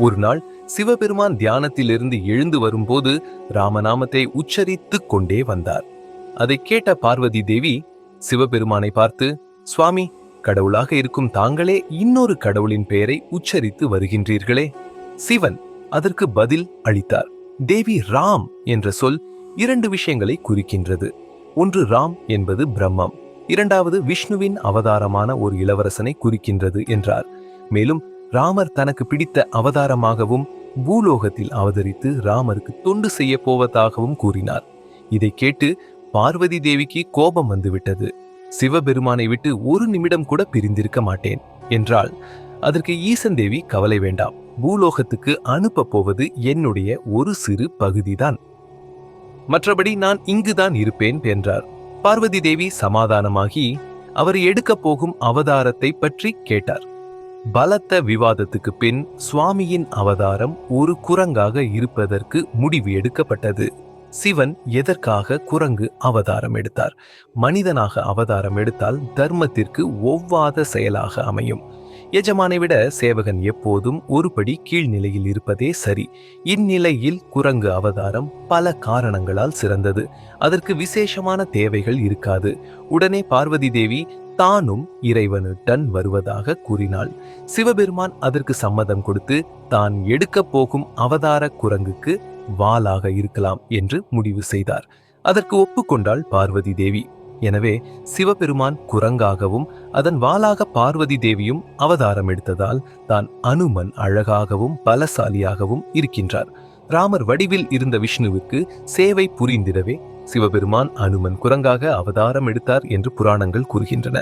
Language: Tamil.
ஒரு நாள் சிவபெருமான் தியானத்திலிருந்து எழுந்து வரும்போது ராமநாமத்தை உச்சரித்துக் கொண்டே வந்தார். அதை கேட்ட பார்வதி தேவி சிவபெருமானை பார்த்து சுவாமி கடவுளாக இருக்கும் தாங்களே இன்னொரு கடவுளின் பெயரை உச்சரித்து வருகின்றீர்களே. சிவன் அதற்கு பதில் அளித்தார். தேவி ராம் என்ற சொல் இரண்டு விஷயங்களை குறிக்கின்றது. ஒன்று ராம் என்பது பிரம்மம் இரண்டாவது விஷ்ணுவின் அவதாரமான ஒரு இளவரசனை குறிக்கின்றது என்றார். மேலும் ராமர் தனக்கு பிடித்த அவதாரமாகவும் பூலோகத்தில் அவதரித்து ராமருக்கு தொண்டு செய்ய போவதாகவும் கூறினார். இதை கேட்டு பார்வதி தேவிக்கு கோபம் வந்துவிட்டது. சிவபெருமானை விட்டு ஒரு நிமிடம் கூட பிரிந்திருக்க மாட்டேன் என்றால் அதற்கு ஈசன் தேவி கவலை வேண்டாம் பூலோகத்துக்கு அனுப்பப் போவது என்னுடைய ஒரு சிறு பகுதிதான். மற்றபடி நான் இங்குதான் இருப்பேன் என்றார். பார்வதி தேவி சமாதானமாகி அவர் எடுக்கப் போகும் அவதாரத்தை பற்றி கேட்டார். பலத்த விவாதத்துக்கு பின் சுவாமியின் அவதாரம் ஒரு குரங்காக இருப்பதற்கு முடிவு எடுக்கப்பட்டது. சிவன் எதற்காக குரங்கு அவதாரம் எடுத்தார்? மனிதனாக அவதாரம் எடுத்தால் தர்மத்திற்கு ஒவ்வாத செயலாக அமையும். எஜமானை விட சேவகன் எப்போதும் ஒருபடி கீழ்நிலையில் இருப்பதே சரி. இந்நிலையில் குரங்கு அவதாரம் பல காரணங்களால் சிறந்தது. அதற்கு விசேஷமான தேவைகள் இருக்காது. உடனே பார்வதி தேவி தானும் இறைவனுடன் வருவதாக கூறினாள். சிவபெருமான் அதற்கு சம்மதம் கொடுத்து தான் எடுக்கப் போகும் அவதார குரங்குக்கு வாளாக இருக்கலாம் என்று முடிவு செய்தார். அதற்கு ஒப்புக்கொண்டாள் பார்வதி தேவி. எனவே சிவபெருமான் குரங்காகவும் அதன் வாளாக பார்வதி தேவியும் அவதாரம் எடுத்ததால் தான் அனுமன் அழகாகவும் பலசாலியாகவும் இருக்கின்றார். ராமர் வடிவில் இருந்த விஷ்ணுவுக்கு சேவை புரிந்திடவே சிவபெருமான் அனுமன் குரங்காக அவதாரம் எடுத்தார் என்று புராணங்கள் கூறுகின்றன.